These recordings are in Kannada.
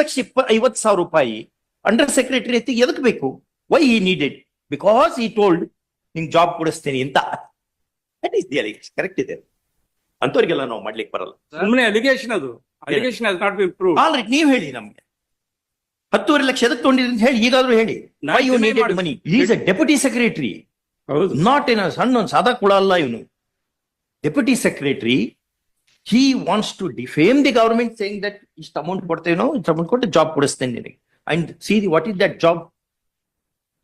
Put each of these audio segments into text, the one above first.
ಲಕ್ಷ ಇಪ್ಪ ಐವತ್ತು ಸಾವಿರ ರೂಪಾಯಿ ಅಂಡರ್ ಸೆಕ್ರೆಟರಿ ಎತ್ತಿಗೆ ಎದಕ್ ಬೇಕು? Why I needed because I told ನಿಂಗೆ ಜಾಬ್ ಕೊಡಿಸ್ತೀನಿ ಅಂತ. ಕರೆಕ್ಟ್ ಇದೆ. ಅಂತವ್ರಿಗೆಲ್ಲ ನಾವು ಮಾಡ್ಲಿಕ್ಕೆ ಬರಲ್ಲ. ಸುಮ್ಮನೆ ಅಲಿಗೇಷನ್ ಅದು. ಅಲಿಗೇಷನ್ ಅದು ನಾಟ್ ಬಿ ಪ್ರೂವ್ ಆಲ್ರೆಡಿ ನೀವ್ ಹೇಳಿ ನಮ್ಗೆ. ಹತ್ತುವರೆ ಲಕ್ಷ ಎದಕ್ ತೊಗೊಂಡಿರಿ ಅಂತ ಹೇಳಿ ಈಗಾದ್ರೂ ಹೇಳಿ. Why you needed money is a deputy secretary not in ಸಣ್ಣ ಒಂದು ಸಾದಾ ಕುಳ ಅಲ್ಲ ಇವನು. Deputy secretary he wants to defame the government saying that ಇಷ್ಟು ಅಮೌಂಟ್ ಕೊಡ್ತೇನೋ ಇಷ್ಟು ಅಮೌಂಟ್ ಕೊಟ್ಟು ಜಾಬ್ ಕೊಡಿಸ್ತೇನೆ ನಿನಗೆ and see what is that job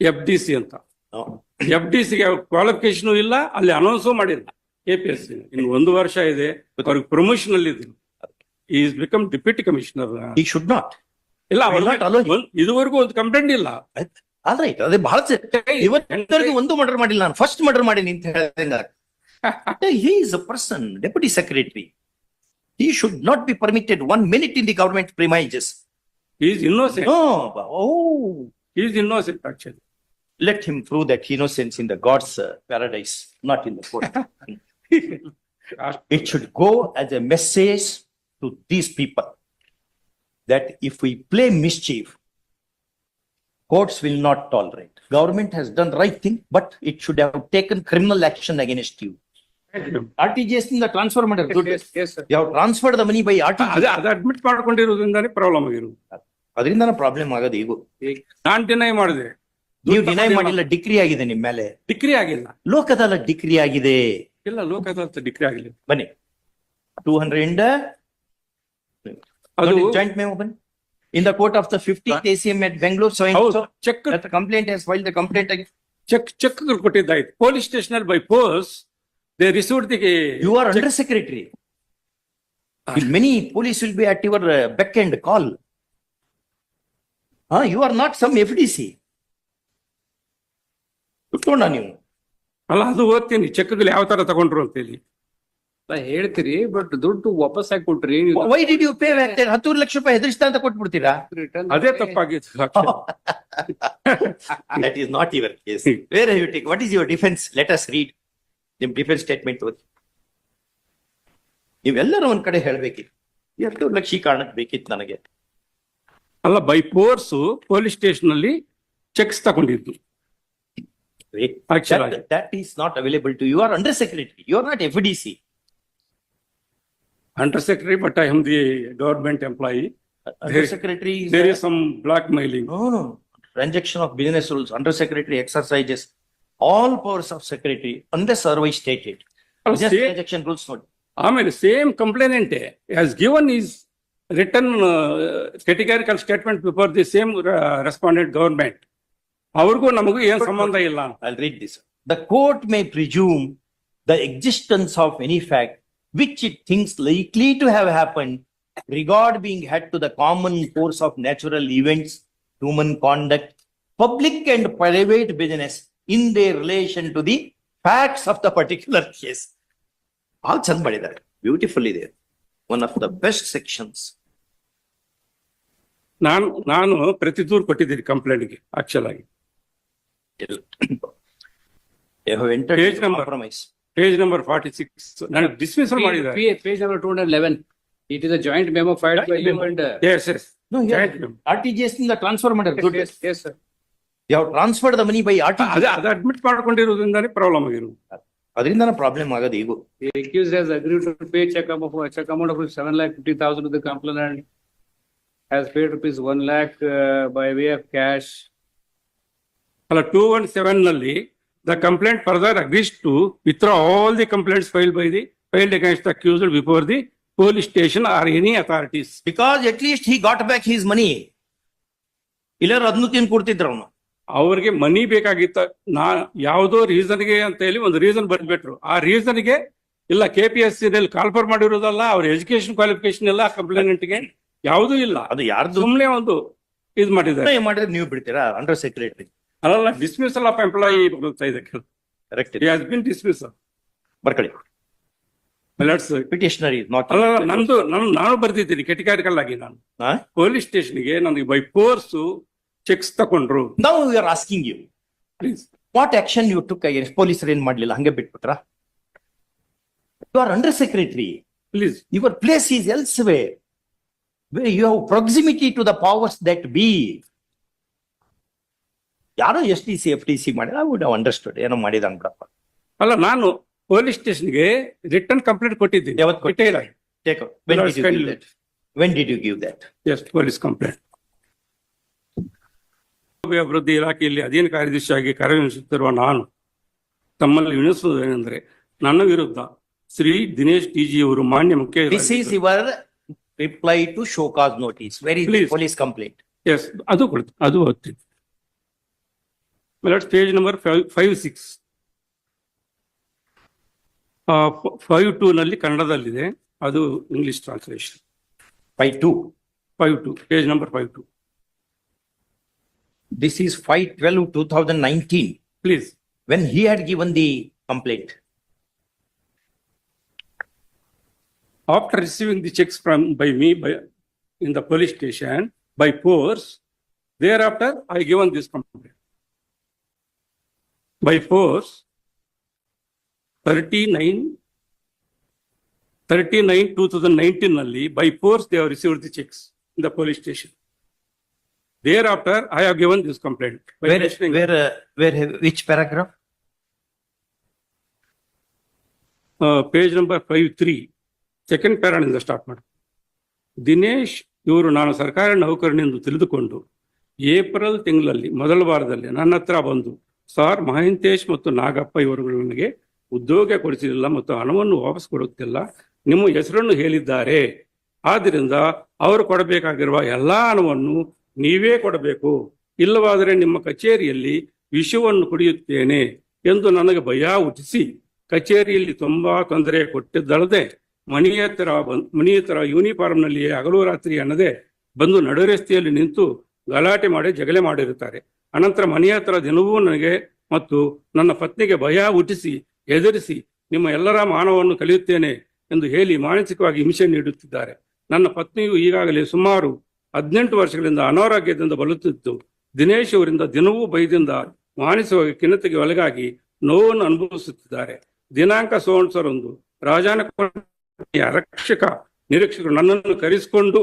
F D C ಅಂತ. ಎಫ್ ಡಿ ಸಿಗೆ ಕ್ವಾಲಿಫಿಕೇಶನ್ ಇಲ್ಲ ಅಲ್ಲಿ ಅನೌನ್ಸು ಮಾಡಿಲ್ಲ. ಕೆ ಪಿ ಎಸ್ ಸಿ ಇನ್ನು ಒಂದು ವರ್ಷ ಇದೆ ಅವ್ರಿಗೆ ಪ್ರಮೋಷನ್ ಅಲ್ಲಿ ಇದ್ರು is become deputy commissioner he should not ಇಲ್ಲ ಇದುವರೆಗೂ ಒಂದು ಕಂಪ್ಲೇಂಟ್ ಇಲ್ಲ. ಆಲ್ ರೈಟ್ ಅದೇ ಬಹಳ ಇವತ್ತವರೆಗೆ ಒಂದು ಮರ್ಡರ್ ಮಾಡಿಲ್ಲ ನಾನು. ಫಸ್ಟ್ ಮರ್ಡರ್ ಮಾಡೀನಿ ಅಂತ ಹೇಳಿದಂಗ he is a person deputy secretary He should not be permitted one minute in the government premises. He is innocent. No, oh, He is innocent, actually. let him prove that innocence in the God's uh, paradise, not in the court. It should go as a message to these people that if we play mischief, courts will not tolerate. Government has done right thing, but it should have taken criminal action against you. RTGS in transfer transfer matter. You money by ಅದೇ ಅದು ಅಡ್ಮಿಟ್ ಮಾಡ್ಕೊಂಡಿರೋದ್ರಿಂದಾನೇ ಪ್ರಾಬ್ಲಮ್ ಆಗಿರೋದು. ಅದರಿಂದ ಪ್ರಾಬ್ಲಮ್ ಆಗೋದು ಈಗ. ನಾನ್ ಡಿನೈ ಮಾಡಿದೆ. ನೀವು ಡಿನೈ ಮಾಡಿಲ್ಲ ಡಿಗ್ರಿ ಆಗಿದೆ ನಿಮ್ಮ ಮೇಲೆ. ಡಿಕ್ರಿ ಆಗಿಲ್ಲ. ಲೋಕದಲ್ಲ ಡಿಗ್ರಿ ಆಗಿದೆ. ಇಲ್ಲ ಲೋಕ ಅದಾಲತ್ ಡಿಗ್ರಿ ಆಗಿಲ್ಲ. ಬನ್ನಿ. ಟೂ ಹಂಡ್ರೆಡ್ ಅದು ಜಾಯಿಂಟ್ ಮೇಮ್ ಬನ್ನಿ. In the court of the fifteen ACM at Bengaluru so cheque complaint file the complaint cheque cheque ಕೊಟ್ಟಿದ್ದಾಯ್ತು. Police station by post they received the you are under secretary. Many police will be at your back and call ಹಾ you are not some F D C ಕುತ್ಕೊಂಡ ನೀವು. ಅಲ್ಲ ಅದು ಓದ್ತೀನಿ. ಚೆಕ್ ಯಾವ ತರ ತಗೊಂಡ್ರು ಅಂತ ಹೇಳಿ ಹೇಳ್ತೀರಿ ಬಟ್ ದುಡ್ಡು ವಾಪಸ್ ಹಾಕಿ ಕೊಟ್ರಿ ವೈ ಡಿಡ್ ಯು ಪೇ ಹತ್ತೂರು ಲಕ್ಷ ರೂಪಾಯಿ ಹೆದರಿಸ್ತಾ ಅಂತ ಕೊಟ್ಬಿಡ್ತೀರಾ? ಅದೇ ತಪ್ಪಾಗಿತ್ತು that is not your case where you take what is your defence let us Let us read. ನಿಮ್ ಡಿಫೆನ್ಸ್ ಸ್ಟೇಟ್ಮೆಂಟ್ ಓದಿ. ನೀವೆಲ್ಲರೂ ಒಂದ್ ಕಡೆ ಹೇಳ್ಬೇಕಿತ್ತು. ಎರಡು ಲಕ್ಷ ಕಾರಣಕ್ಕೆ ಬೇಕಿತ್ತು ನನಗೆ. ಅಲ್ಲ ಬೈ ಫೋರ್ಸ್ ಪೊಲೀಸ್ ಸ್ಟೇಷನ್ ಅಲ್ಲಿ ಚೆಕ್ಸ್ ತಗೊಂಡಿದ್ದು. That is not available to you are under secretary you are not F D C under secretary but I am the government employee under secretary there is some blackmailing transaction of business rules under secretary exercises. all powers of secretary unless otherwise stated. Just transaction rules not. ಆಮೇಲೆ same complainant has given is return categorical statement before the same respondent government ಅವ್ರಿಗೂ ನಮಗೂ ಏನ್ ಸಂಬಂಧ ಇಲ್ಲ I'll read this. The court may presume the existence of any fact which it thinks likely to have happened, regard being had to the common course of natural events, human conduct, public and private business in the relation to the facts of the particular case All ಚಂದ ಮಾಡಿದ್ದಾರೆ. ಬ್ಯೂಟಿಫುಲ್ ಇದೆ. One of the best sections ನಾನು ನಾನು ಪ್ರತಿ ದೂರ್ ಕೊಟ್ಟಿದ್ದೀನಿ ಕಂಪ್ಲೇಂಟ್ಗೆ ಆಕ್ಚುಲ್ ಆಗಿ. Page number page number forty six ನಾನು ಡಿಸ್ಮಿಸ್ ಮಾಡಿದ್ದಾರೆ. Page number two hundred eleven it is a joint memo filed by you and yes yes R T G ಎಸ್ನಿಂದ transfer ಮಾಡಿದ್ರು ಎಸ್ ಸರ್ ಯಾವ transferred the money by R T ಅದೇ ಅದು ಅಡ್ಮಿಟ್ ಮಾಡ್ಕೊಂಡಿರೋದ್ರಿಂದಾನೇ ಪ್ರಾಬ್ಲಮ್ ಆಗಿರೋದು ಅದರಿಂದ ಪ್ರಾಬ್ಲಮ್ ಆಗೋದು ಈಗ The accused has agreed to pay check amount of check amount of seven lakh fifty thousand to the complainant. Has paid rupees one lakh uh, by way of cash. ಅಲ್ಲ two one ಸೆವೆನ್ನಲ್ಲಿ the complaint further agrees to withdraw all the complaints file by the filed against accused before the police station or any authorities because at least he got back his money ಇಲ್ಲಾರ ಅದನ್ನು ತಿನ್ ಕೊಡ್ತಿದ್ರು ಅವನು. ಅವ್ರಿಗೆ ಮನಿ ಬೇಕಾಗಿತ್ತ ನಾ ಯಾವುದೋ ರೀಸನ್ಗೆ ಅಂತ ಹೇಳಿ ಒಂದು ರೀಸನ್ ಬರ್ಬಿಟ್ರು ಆ ರೀಸನ್ಗೆ ಇಲ್ಲ K P S C call for ಮಾಡಿರೋದಲ್ಲ ಅವ್ರ ಎಜುಕೇಶನ್ ಕ್ವಾಲಿಫಿಕೇಶನ್ ಎಲ್ಲ ಕಂಪ್ಲೇಂಟ್ಗೆ ಯಾವುದೂ ಇಲ್ಲ. ಅದು ಯಾರ್ದು? ಸುಮ್ನೆ ಒಂದು ಇದು ಮಾಡಿದ್ದಾರೆ. ಮಾಡಿದ್ರೆ ನೀವು ಬಿಡ್ತೀರಾ? ಅಂಡರ್ ಸೆಕ್ರೆಟರಿ ಅಲ್ಲ ಡಿಸ್ಮಿಸಲ್ ಆಫ್ ಎಂಪ್ಲಾಯಿ ಬರುತ್ತಾ ಇದಕ್ಕೆ ಕರೆಕ್ಟ್ ಹ್ಯಾಸ್ ಬಿನ್ ಡಿಸ್ಮಿಸ್ ಬರ್ಕೊಳ್ಳಿ. ಪಿಟಿಷನರ್ ಅಲ್ಲ ನಂದು ನಾನು ನಾನು ಬರ್ದಿದ್ದೀನಿ ಕೆಟಿಕಾರಿಕಲ್ ಆಗಿ ನಾನು ಪೊಲೀಸ್ ಸ್ಟೇಷನ್ಗೆ ನನಗೆ ಬೈ ಫೋರ್ಸ್ ಚೆಕ್ಸ್ ತಗೊಂಡ್ರು ನಾವು you are asking you please what action you took against ಪೊಲೀಸರು ಏನ್ ಮಾಡ್ಲಿಲ್ಲ? ಹಂಗೆ ಬಿಟ್ಬಿಟ್ರ? You are under secretary please your place is else way way you proximity to the powers that be ಯಾರೋ S T C F T C ಮಾಡಿದ ಐ ವುಡ್ ಅಂಡರ್ಸ್ಟುಡ್ ಏನೋ ಮಾಡಿದ ಅನ್ಬಿಡಪ್ಪ ಅಲ್ಲ ನಾನು ಪೊಲೀಸ್ ಸ್ಟೇಷನ್ಗೆ ರಿಟರ್ನ್ ಕಂಪ್ಲೇಂಟ್ ಕೊಟ್ಟಿದ್ದೀನಿ. ಯಾವತ್ತು ಕೊಟ್ಟೇ? ಇಲ್ಲ take when did you give that? Yes police complaint ಅಭಿವೃದ್ಧಿ ಇಲಾಖೆಯಲ್ಲಿ ಅಧೀನ ಕಾರ್ಯದರ್ಶಿಯಾಗಿ ಕಾರ್ಯನಿರ್ವಹಿಸುತ್ತಿರುವ ನಾನು ತಮ್ಮಲ್ಲಿ ವಿನಿಸುವುದೇನೆಂದರೆ ನನ್ನ ವಿರುದ್ಧ ಶ್ರೀ ದಿನೇಶ್ ಟಿಜಿ ಅವರು ಮಾನ್ಯ ಮುಖ್ಯ reply to show cause notice very police complaint? Yes ಅದು ಕೊಡ್ತು ಅದು ಓದ್ತೀನಿ. Page number five six five two ನಲ್ಲಿ ಕನ್ನಡದಲ್ಲಿದೆ ಅದು English translation five two five two page number five two This is five twelve two thousand nineteen, please when he had given the complaint. after receiving the checks from by me by in the police station by force thereafter i given this complaint by force 39 39 2019 ನಲ್ಲಿ by force they have received the checks in the police station Thereafter i have given this complaint. By Where, mentioning- where, uh, where, which paragraph? uh, page number five three, second ಪ್ಯಾರಾನಿಂದ start ಮಾಡಿ ದಿನೇಶ್ ಇವರು ನಾನು ಸರ್ಕಾರಿ ನೌಕರನೆಂದು ತಿಳಿದುಕೊಂಡು ಏಪ್ರಿಲ್ ತಿಂಗಳಲ್ಲಿ ಮೊದಲ ವಾರದಲ್ಲಿ ನನ್ನ ಹತ್ರ ಬಂದು ಸಾರ್ ಮಹಂತೇಶ್ ಮತ್ತು ನಾಗಪ್ಪ ಇವರು ನನಗೆ ಉದ್ಯೋಗ ಕೊಡಿಸಲಿಲ್ಲ ಮತ್ತು ಹಣವನ್ನು ವಾಪಸ್ ಕೊಡುತ್ತಿಲ್ಲ. ನಿಮ್ಮ ಹೆಸರನ್ನು ಹೇಳಿದ್ದಾರೆ. ಆದ್ದರಿಂದ ಅವರು ಕೊಡಬೇಕಾಗಿರುವ ಎಲ್ಲಾ ಹಣವನ್ನು ನೀವೇ ಕೊಡಬೇಕು. ಇಲ್ಲವಾದರೆ ನಿಮ್ಮ ಕಚೇರಿಯಲ್ಲಿ ವಿಷವನ್ನು ಕುಡಿಯುತ್ತೇನೆ ಎಂದು ನನಗೆ ಭಯ ಹುಟ್ಟಿಸಿ. ಕಚೇರಿಯಲ್ಲಿ ತುಂಬಾ ತೊಂದರೆ ಕೊಟ್ಟಿದ್ದಲ್ಲದೆ ಮಣಿಯತ್ತರ ಹತ್ರ ಯೂನಿಫಾರ್ಮ್ನಲ್ಲಿ ಯೂನಿಫಾರ್ಮ್ನಲ್ಲಿಯೇ ಹಗಲು ರಾತ್ರಿ ಅನ್ನದೆ ಬಂದು ನಡು ರಸ್ತೆಯಲ್ಲಿ ನಿಂತು ಗಲಾಟೆ ಮಾಡಿ ಜಗಳೆ ಮಾಡಿರುತ್ತಾರೆ. ಅನಂತರ ಮನೆಯ ಹತ್ರ ದಿನವೂ ನನಗೆ ಮತ್ತು ನನ್ನ ಪತ್ನಿಗೆ ಭಯ ಹುಟ್ಟಿಸಿ, ಹೆದರಿಸಿ ನಿಮ್ಮ ಎಲ್ಲರ ಮಾನವನ್ನು ಕಲಿಯುತ್ತೇನೆ ಎಂದು ಹೇಳಿ ಮಾನಸಿಕವಾಗಿ ಹಿಂಸೆ ನೀಡುತ್ತಿದ್ದಾರೆ. ನನ್ನ ಪತ್ನಿಯು ಈಗಾಗಲೇ ಸುಮಾರು ಹದಿನೆಂಟು ವರ್ಷಗಳಿಂದ ಅನಾರೋಗ್ಯದಿಂದ ಬಲುತ್ತಿದ್ದು, ದಿನೇಶ್ ಅವರಿಂದ ದಿನವೂ ಭಯದಿಂದ ಮಾನಸಿಕವಾಗಿ ಖಿನ್ನತೆಗೆ ಒಳಗಾಗಿ ನೋವನ್ನು ಅನುಭವಿಸುತ್ತಿದ್ದಾರೆ. ದಿನಾಂಕ ಸೋನ್ಸರಂದು ರಾಜಾನ ರಕ್ಷಕ ನಿರೀಕ್ಷಕರು ನನ್ನನ್ನು ಕರೆಸಿಕೊಂಡು,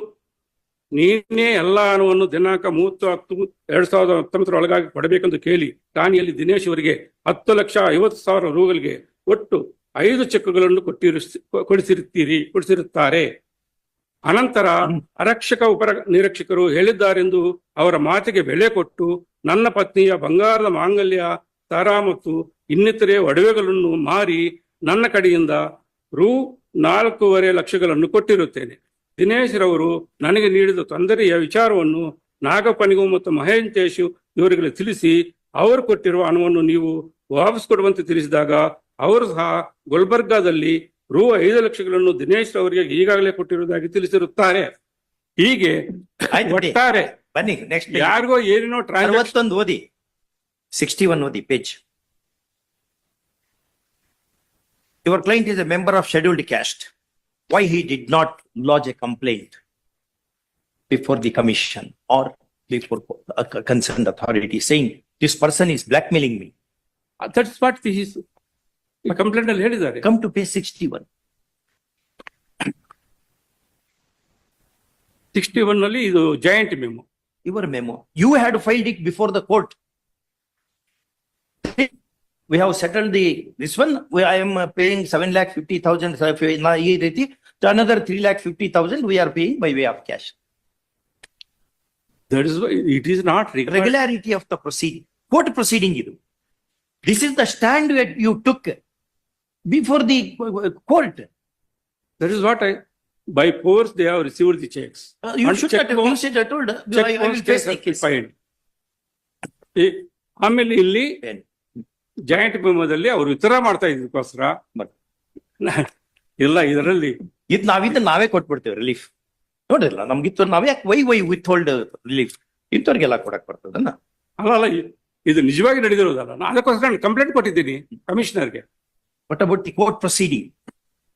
ನೀನೇ ಎಲ್ಲ ಹಣವನ್ನು ದಿನಾಂಕ ಮೂವತ್ತು ಹತ್ತು ಎರಡು ಸಾವಿರದ ಹತ್ತೊಂಬತ್ತರ ಒಳಗಾಗಿ ಕೊಡಬೇಕೆಂದು ಕೇಳಿ, ಠಾಣೆಯಲ್ಲಿ ದಿನೇಶ್ ಅವರಿಗೆ ಹತ್ತು ಲಕ್ಷ ಐವತ್ತು ಸಾವಿರ ರೂಗಳಿಗೆ ಒಟ್ಟು ಐದು ಚೆಕ್ಗಳನ್ನು ಕೊಟ್ಟಿರು ಕೊಡಿಸಿರುತ್ತೀರಿ, ಕೊಡಿಸಿರುತ್ತಾರೆ. ಅನಂತರ ಅರಕ್ಷಕ ಉಪರ ನಿರೀಕ್ಷಕರು ಹೇಳಿದ್ದಾರೆಂದು ಅವರ ಮಾತಿಗೆ ಬೆಲೆ ಕೊಟ್ಟು ನನ್ನ ಪತ್ನಿಯ ಬಂಗಾರದ ಮಾಂಗಲ್ಯ ತರ ಮತ್ತು ಇನ್ನಿತರೆ ಒಡವೆಗಳನ್ನು ಮಾರಿ ನನ್ನ ಕಡೆಯಿಂದ ರು ನಾಲ್ಕೂವರೆ ಲಕ್ಷಗಳನ್ನು ಕೊಟ್ಟಿರುತ್ತೇನೆ. ದಿನೇಶ್ ರವರು ನನಗೆ ನೀಡಿದ ತೊಂದರೆಯ ವಿಚಾರವನ್ನು ನಾಗಪ್ಪನಿಗೂ ಮತ್ತು ಮಹೇಂತೇಶು ಇವರಿಗೆ ತಿಳಿಸಿ ಅವರು ಕೊಟ್ಟಿರುವ ಹಣವನ್ನು ನೀವು ವಾಪಸ್ ಕೊಡುವಂತೆ ತಿಳಿಸಿದಾಗ ಅವರು ಸಹ ಗುಲ್ಬರ್ಗಾದಲ್ಲಿ ರು ಐದು ಲಕ್ಷಗಳನ್ನು ದಿನೇಶ್ ಅವರಿಗೆ ಈಗಾಗಲೇ ಕೊಟ್ಟಿರುವುದಾಗಿ ತಿಳಿಸಿರುತ್ತಾರೆ. ಹೀಗೆ ಆಯ್ತು ಬಿಡಿ. ಒಟ್ಟಾರೆ ಬನ್ನಿ ನೆಕ್ಸ್ಟ್ ಯಾರಿಗೋ ಏನೇನೋ ಟ್ರಾನ್ಸಾಕ್ಷನ್ ಅರವತ್ತೊಂದು ಓದಿ. ಸಿಕ್ಸ್ಟಿ ಒನ್ ಓದಿ page your client is a member of scheduled caste why he did not lodge a complaint before the commission or before concern authority saying this person is blackmailing me that's what this complaint ಅಲ್ಲಿ ಹೇಳಿದ್ದಾರೆ come to page sixty one sixty ಒನ್ನಲ್ಲಿ ಇದು joint memo. You had filed it before the court. We have settled the, this one, we, I am uh, paying seven lakh fifty thousand, ಈ ರೀತಿ another three lakh fifty thousand, we are paying by way of cash. That is it is not Regularity of the proceeding, court proceeding ಇದು. This is the stand that you took before the uh, court. That is what I by force, they have received the checks. Uh, You And should check have, bounce- should have told, uh, check I I will face the case. ಆಮೇಲೆ ಇಲ್ಲಿ ಜಾಯಿಂಟ್ ಮೆಮೊದಲ್ಲಿ ಅವರು ವಿತರ ಮಾಡ್ತಾ ಇದಕ್ಕೋಸ್ಕರ ಇಲ್ಲ ಇದರಲ್ಲಿ ಇದ್ ನಾವಿದ್ದ ನಾವೇ ಕೊಟ್ಬಿಡ್ತೇವೆ ರಿಲೀಫ್ ನೋಡಿರಲ್ಲ ನಮ್ಗಿತ್ತು ನಾವ್ ಯಾಕೆ why why withhold relief ಇಂಥವ್ರಿಗೆಲ್ಲ ಕೊಡಕ್ ಬರ್ತದನ್ನ. ಅಲ್ಲ ಅಲ್ಲ ಇ- ಇದು ನಿಜವಾಗಿ ನಡೆದಿರೋದಲ್ಲ. ನಾನು ಅದಕ್ಕೋಸ್ಕರ ಕಂಪ್ಲೇಂಟ್ ಕೊಟ್ಟಿದ್ದೀನಿ ಕಮಿಷನರ್ಗೆ What about the court proceeding?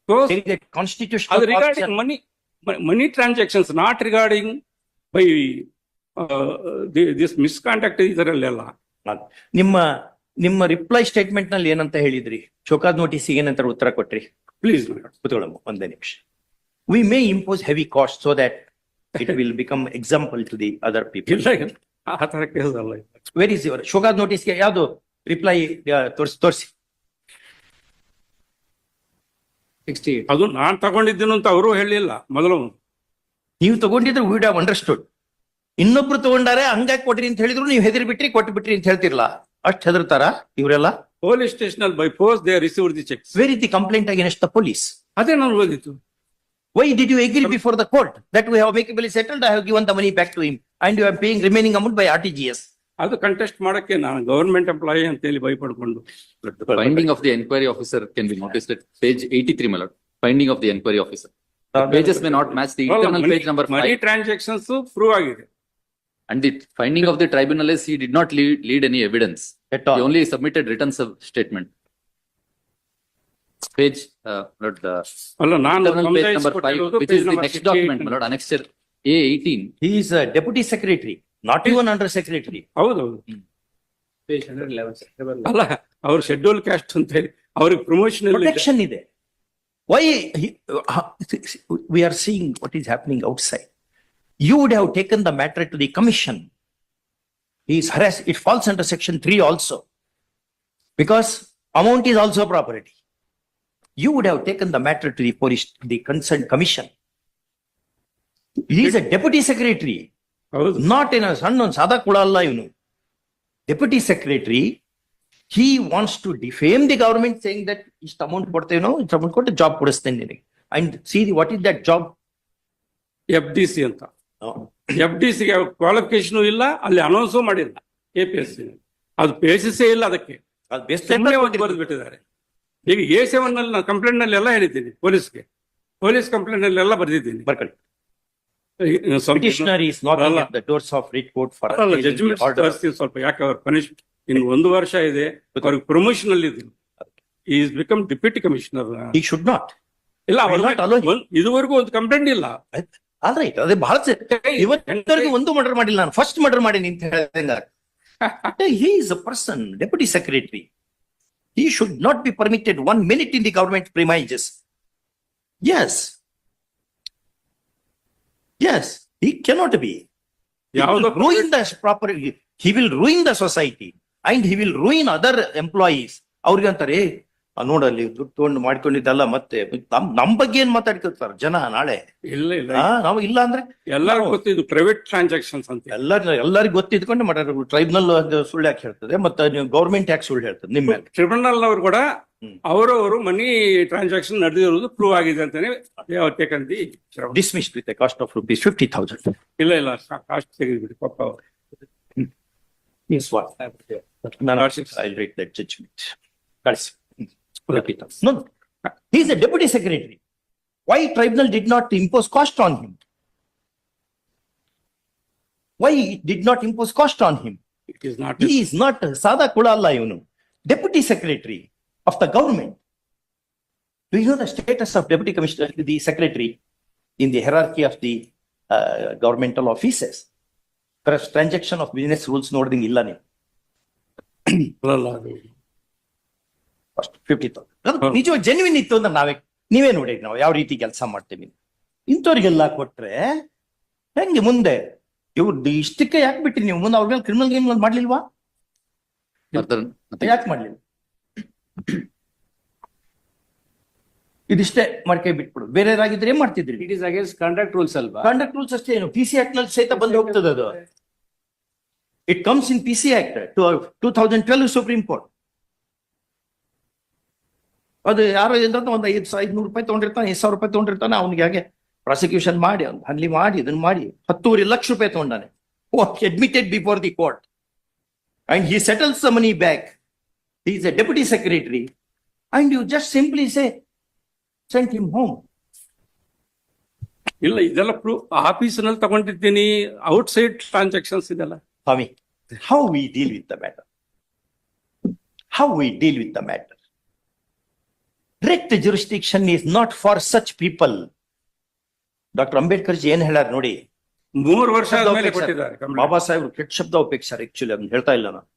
So, There is a constitutional. ಅದು regarding option. Money money transactions not regarding by this misconduct ಇದರಲ್ಲೆಲ್ಲ ನಿಮ್ಮ ನಿಮ್ಮ ರಿಪ್ಲೈ ಸ್ಟೇಟ್ಮೆಂಟ್ನಲ್ಲಿ ಏನಂತ ಹೇಳಿದ್ರಿ ಚೌಕಾದ್ ನೋಟಿಸ್ ಏನಂತ ಉತ್ತರ ಕೊಟ್ರಿ ಪ್ಲೀಸ್ ಕೂತ್ಕೊಳ್ಳಮ್ಮ ಒಂದೇ ನಿಮಿಷ we may impose heavy cost so that It will become example to the other people. ಇಲ್ಲ ಇಲ್ಲ ಆ ತರ ಕೇಸ್ ಅಲ್ಲ ಇದು. Where is your ಶೋಕಾದ್ ನೋಟಿಸ್ಗೆ ಯಾವ್ದು ರಿಪ್ಲೈ ತೋರಿಸಿ ತೋರಿಸಿ Sixty-eight. ಅದು ನಾನ್ ತಗೊಂಡಿದ್ದೀನಿ ಅಂತ ಅವರು ಹೇಳಿಲ್ಲ ಮೊದಲು ನೀವು ತಗೊಂಡಿದ್ರೆ ವುಡ್ ಹಾವ್ ಅಂಡರ್ಸ್ಟುಡ್ ಇನ್ನೊಬ್ರು ತಗೊಂಡಾರೆ ಹಂಗಾಗಿ ಕೊಟ್ರಿ ಅಂತ ಹೇಳಿದ್ರು ನೀವು ಹೆದರಿ ಬಿಟ್ರಿ ಕೊಟ್ಟು ಬಿಟ್ರಿ ಅಂತ ಹೇಳ್ತಿರ್ಲ. ಅಷ್ಟ್ ಹೆದರ್ತಾರ ಇವರೆಲ್ಲ? ಪೊಲೀಸ್ ಸ್ಟೇಷನ್ ಅಲ್ಲಿ by force they receive the check where is the complaint ಆಗಿ ದ ಪೊಲೀಸ್ ಅದೇ ನಾನು ಓದಿತ್ತು why did you agree before the court that we have amicably settled I have given the money back to him and you are paying remaining amount by R T G S ಅದು ಕಂಟೆಸ್ಟ್ ಮಾಡಕ್ಕೆ ನಾನು ಗವರ್ಮೆಂಟ್ ಎಂಪ್ಲಾಯಿ ಅಂತ ಹೇಳಿ ಭಯಪಡ್ಕೊಂಡು Finding of the enquiry officer can be noticed at page eighty-three, my lord. Finding of the enquiry officer. The pages may not match the internal page number money five. Transactions prove ಆಗಿದೆ And the finding of the tribunal is he did not lead, lead any evidence. At He all only submitted written sub statement. Page, uh, not the ಅಲ್ಲ ನಾನು internal page number five, ಸಂಜಾಯಿಸಿಕೊಟ್ಟಿರೋದು which page is the number next 68 document, my lord, annexure A eighteen. He is a deputy secretary, Not even under secretary. ಹೌದೌದು Page hundred eleven. sir. Table eleven. ಅಲ್ಲ ಅವ್ರ ಶೆಡ್ಯೂಲ್ ಕ್ಯಾಸ್ಟ್ ಅಂತ ಹೇಳಿ ಅವ್ರಿಗೆ ಪ್ರಮೋಷನ್ Protection ಇದೆ. Why he, uh, we are seeing what is happening outside. You would have taken the matter to the commission. He is harassed, it falls under section three also. Because amount is also property. You would have taken the matter to the police, the concerned commission. He is not in ಸಣ್ಣ ಒಂದು ಸಾದಾ ಕುಳ ಅಲ್ಲ ಇವನು. Deputy secretary he wants to defame the government saying that ಇಷ್ಟು ಅಮೌಂಟ್ ಕೊಡ್ತೇನೋ ಇಷ್ಟು ಅಮೌಂಟ್ ಕೊಟ್ಟು ಜಾಬ್ ಕೊಡಿಸ್ತೇನೆ ನಿನಗೆ. And see what is that job F D C ಅಂತ. ಎಫ್ ಡಿ ಸಿಗೆ ಕ್ವಾಲಿಫಿಕೇಶನ್ ಇಲ್ಲ ಅಲ್ಲಿ ಅನೌನ್ಸು ಮಾಡಿಲ್ಲ ಎ ಪಿ ಎಸ್ ಸಿ ಅದು ಬೇಸಿಸೇ ಇಲ್ಲ ಅದಕ್ಕೆ. ಒಂದು ಬರೆದು ಬಿಟ್ಟಿದ್ದಾರೆ ಈಗ ಎ ಸೆವೆನ್ನಲ್ಲಿ ನಾನು ಕಂಪ್ಲೇಂಟ್ನಲ್ಲಿ ಎಲ್ಲ ಹೇಳಿದ್ದೀನಿ ಪೊಲೀಸ್ಗೆ ಪೊಲೀಸ್ ಕಂಪ್ಲೇಂಟ್ನಲ್ಲಿ ಎಲ್ಲ ಬರೆದಿದ್ದೀನಿ. ಬರ್ಕೊಳ್ಳಿ. ನಾಟ್ ಅಲ್ಲ. The doors of writ court for judgement ತರಿಸ್ತೀನಿ ಸ್ವಲ್ಪ ಯಾಕೆ ಅವ್ರ ಪನಿಷ್ ಇನ್ನು ಒಂದು ವರ್ಷ ಇದೆ ಅವ್ರಿಗೆ ಪ್ರಮೋಷನ್ ಅಲ್ಲಿ ಇದೆ is become deputy commissioner he should not ಇಲ್ಲ not ಇದುವರೆಗೂ ಒಂದು ಕಂಪ್ಲೇಂಟ್ ಇಲ್ಲ. ಆದ್ರೆ ಅದೇ ಬಹಳ ಇವತ್ತವರೆಗೆ ಒಂದು ಮರ್ಡರ್ ಮಾಡಿಲ್ಲ ನಾನು. ಫಸ್ಟ್ ಮರ್ಡರ್ ಮಾಡೀನಿ ಅಂತ ಹೇಳಿದಂಗ he is a person deputy secretary he should not be permitted one minute in the government premises yes yes he cannot be. He will ಯಾವ್ದೋ ruin the proper he will ruin the society. And he will ruin other employees. ಅವ್ರಿಗೆ ಅಂತಾರೆ "ಆ, ನೋಡಲ್ಲಿ ದುಡ್ಡು ತಗೊಂಡು ಮಾಡ್ಕೊಂಡಿದ್ದಲ್ಲ ಮತ್ತೆ ನಮ್ ನಮ್ ಬಗ್ಗೆ ಏನ್ ಮಾತಾಡ್ಕೊತಾರ ಜನ ನಾಳೆ. ಇಲ್ಲ ಇಲ್ಲ. ಆ, ನಾವು ಇಲ್ಲ ಅಂದ್ರೆ ಎಲ್ಲರೂ ಗೊತ್ತಿದ್ದು ಪ್ರೈವೇಟ್ ಟ್ರಾನ್ಸಾಕ್ಷನ್ಸ್ ಅಂತ. ಎಲ್ಲಾರ್ ಎಲ್ಲರಿಗೂ ಗೊತ್ತಿದ್ಕೊಂಡು ಮಾಡೋರು ಟ್ರೈಬ್ನಲ್ ಸುಳ್ಳು ಯಾಕೆ ಹೇಳ್ತದೆ? ಮತ್ತೆ ಗೌರ್ಮೆಂಟ್ ಯಾಕೆ ಸುಳ್ಳು ಹೇಳ್ತದೆ? ನಿಮ್ಮ ಮೇಲೆ. ಟ್ರಿಬ್ಯುನಲ್ ಅವರು ಕೂಡ. ಅವರವರು ಮನಿ ಟ್ರಾನ್ಸಾಕ್ಷನ್ ನಡೆದಿರುವುದು ಪ್ರೂವ್ ಆಗಿದೆ ಅಂತಾನೆ take and the dismiss with cost of rupees fifty thousand ಇಲ್ಲ ಇಲ್ಲ ಕಾಸ್ಟ್ ತೆಗೆದ್ಬಿಡಿ ಪಾಪ ಅವ್ರು. ಮೀನ್ಸ್ ವಾಟ್ ನಾನು Lordships. I write that judgment ಕಳಿಸಿ No, no. He is a deputy secretary. Why tribunal did not impose cost on him? Why it did not impose cost on him? It is not He is not Sada Kulala, you know, deputy secretary Of the government. Do you know the status of deputy commissioner, the secretary in the hierarchy of the uh, governmental offices? Perhaps transaction of business rules ನೋಡಿದಂಗೆ thing. ನೀವು ಅಲ್ಲ ಅದು. First fifty thousand. ನಿಜವಾಗಿ ಜೆನ್ವಿನ್ ಇತ್ತು ಅಂದ್ರೆ ನಾವೇ ನೀವೇ ನೋಡಿ ನಾವು ಯಾವ ರೀತಿ ಕೆಲಸ ಮಾಡ್ತೀವಿ ಇಂಥವ್ರಿಗೆಲ್ಲ ಕೊಟ್ರೆ ಹೆಂಗೆ ಮುಂದೆ ಇವ್ರದ್ದು ಇಷ್ಟಕ್ಕೆ ಯಾಕೆ ಬಿಟ್ಟಿ ನೀವು ಮುಂದೆ ಅವ್ರ ಮೇಲೆ ಕ್ರಿಮಿನಲ್ ಗೇಮ್ ಮಾಡ್ಲಿಲ್ವಾ. ಯಾಕೆ ಮಾಡ್ಲಿಲ್ಲ ಇದಿಷ್ಟೇ ಮಡಿಕೆ ಬಿಟ್ಬಿಡು. ಬೇರೆಯವರಾಗಿದ್ರೆ ಏನ್ ಮಾಡ್ತಿದ್ರಿ? It is against contract rules ಅಲ್ವಾ? ಕಂಡಕ್ಟ್ ರೂಲ್ಸ್ ಅಷ್ಟೇ ಏನು? ಪಿ ಸಿ ಆಕ್ಟ್ನಲ್ಲಿ ಸಹಿತ ಬಂದು ಹೋಗ್ತದೆ ಅದು. It comes in P C act two thousand twelve supreme court ಅದು ಯಾರೋ ಏನಂತ ಒಂದು ಐದು ಸಾವಿರ ಐದ್ನೂರು ರೂಪಾಯಿ ತಗೊಂಡಿರ್ತಾನೆ ಐದು ಸಾವಿರ ರೂಪಾಯಿ ತಗೊಂಡಿರ್ತಾನೆ ಅವ್ನಿಗೆ ಹಾಗೆ ಪ್ರಾಸಿಕ್ಯೂಷನ್ ಮಾಡಿ ಅವ್ನು ಹಲ್ಲಿ ಮಾಡಿ ಇದನ್ನ ಮಾಡಿ ಹತ್ತೂವರೆ ಲಕ್ಷ ರೂಪಾಯಿ ತಗೊಂಡಾನೆ. Admitted before the court and he settles the money back he is a deputy secretary. And you just simply say, send him home. ಇಲ್ಲ ಇದೆಲ್ಲ ಪ್ರೂಫ್ ಆಫೀಸ್ನಲ್ಲಿ ತಗೊಂಡಿದ್ದೀನಿ ಔಟ್ ಸೈಡ್ ಟ್ರಾನ್ಸಾಕ್ಷನ್ಸ್ ಇದೆಲ್ಲ Swami, how we deal with the matter? How we deal with the matter? Direct jurisdiction is not for such people. Doctor Ambedkar ji ಏನ್ ಹೇಳ್ಯಾರ ನೋಡಿ ಮೂರು ವರ್ಷ ಆದ್ಮೇಲೆ ಕೊಟ್ಟಿದ್ದಾರೆ ಬಾಬಾ ಸಾಹೇಬ್ರು ಕೆಟ್ಟ ಶಬ್ದ ಉಪೇಕ್ಷಾರ ಆಕ್ಚುಲಿ ಅದನ್ನ ಹೇಳ್ತಾ ಇಲ್ಲ ನಾನು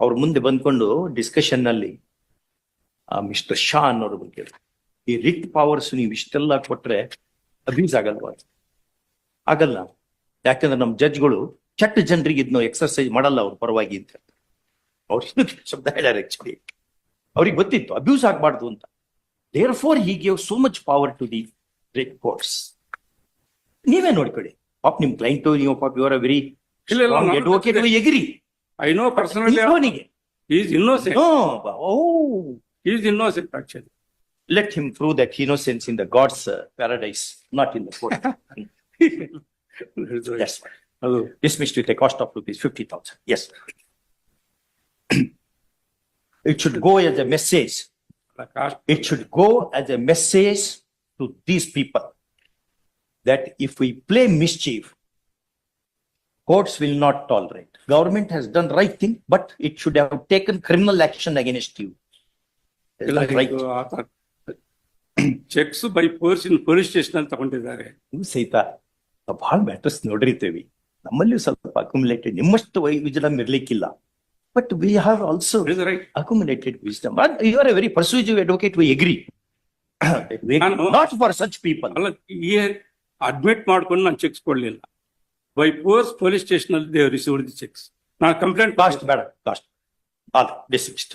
ಅವ್ರ ಮುಂದೆ ಬಂದ್ಕೊಂಡು ಡಿಸ್ಕಷನ್ನಲ್ಲಿ ಮಿಸ್ಟರ್ ಶಾ ಅನ್ನೋರು ಬಂದು ಕೇಳಿದ್ರು ಈ ರಿಕ್ ಪವರ್ಸ್ ನೀವು ಇಷ್ಟೆಲ್ಲ ಕೊಟ್ರೆ ಅಬ್ಯೂಸ್ ಆಗಲ್ವಾ ಆಗಲ್ಲ. ಯಾಕಂದ್ರೆ ನಮ್ಮ ಜಡ್ಜ್ಗಳು ಕೆಟ್ಟ ಜನರಿಗೆ ಇದ್ನ ಎಕ್ಸರ್ಸೈಸ್ ಮಾಡಲ್ಲ ಅವ್ರ ಪರವಾಗಿ ಅಂತ ಅವ್ರು ಶಬ್ದ ಹೇಳ್ಯಾರ ಆಕ್ಚುಲಿ ಅವ್ರಿಗೆ ಗೊತ್ತಿತ್ತು ಅಬ್ಯೂಸ್ ಆಗಬಾರ್ದು ಅಂತ. Therefore he gave so much power to the courts ನೀವೇ ನೋಡ್ಕೊಳ್ಳಿ. ಪಾಪ್ ನಿಮ್ ಕ್ಲೈಂಟ್ ನೀವು ಪಾಪ ಇವರ ವೆರಿ ಇಲ್ಲ, I know personally. He's knowing He is innocent. No. Oh. He is innocent actually. Let him prove that innocence in the God's uh, paradise, not in the court. Yes. Hello. Dismissed with a cost of rupees 50,000. Yes. it should go as a message. It should go as a message to these people that if we play mischief, courts will not tolerate. Government has done right thing, but it should have taken criminal action against you. Is that right? ಇದು ಆತ checks by force in police station ಅಲ್ಲಿ ತಗೊಂಡಿದ್ದಾರೆ. ನೀವು ಸಹಿತ ಬಹಳ ಮ್ಯಾಟರ್ಸ್ ನೋಡಿರ್ತೇವೆ ನಮ್ಮಲ್ಲಿ ಸ್ವಲ್ಪ ಅಕ್ಯುಮುಲೇಟೆಡ್ ನಿಮ್ಮಷ್ಟು wisdom ಇರ್ಲಿಕ್ಕಿಲ್ಲ. But we have also accumulated wisdom you are a very persuasive advocate we agree not for such people ಅಲ್ಲ ಅಡ್ಮಿಟ್ ಮಾಡ್ಕೊಂಡು ನಾನು ಚೆಕ್ಸ್ ಕೊಡ್ಲಿಲ್ಲ. ಬೈ ಫೋರ್ಸ್ ಪೊಲೀಸ್ ಸ್ಟೇಷನ್ ಅಲ್ಲಿ ದೇವ್ ರಿಸೀವ್ಡ್ ದಿ ಚೆಕ್ಸ್ ನಾನು ಕಂಪ್ಲೇಂಟ್ ಕಾಸ್ಟ್ ಬೇಡ ಕಾಸ್ಟ್ ಆಲ್ ಡಿಸ್ಮಿಸ್ಡ್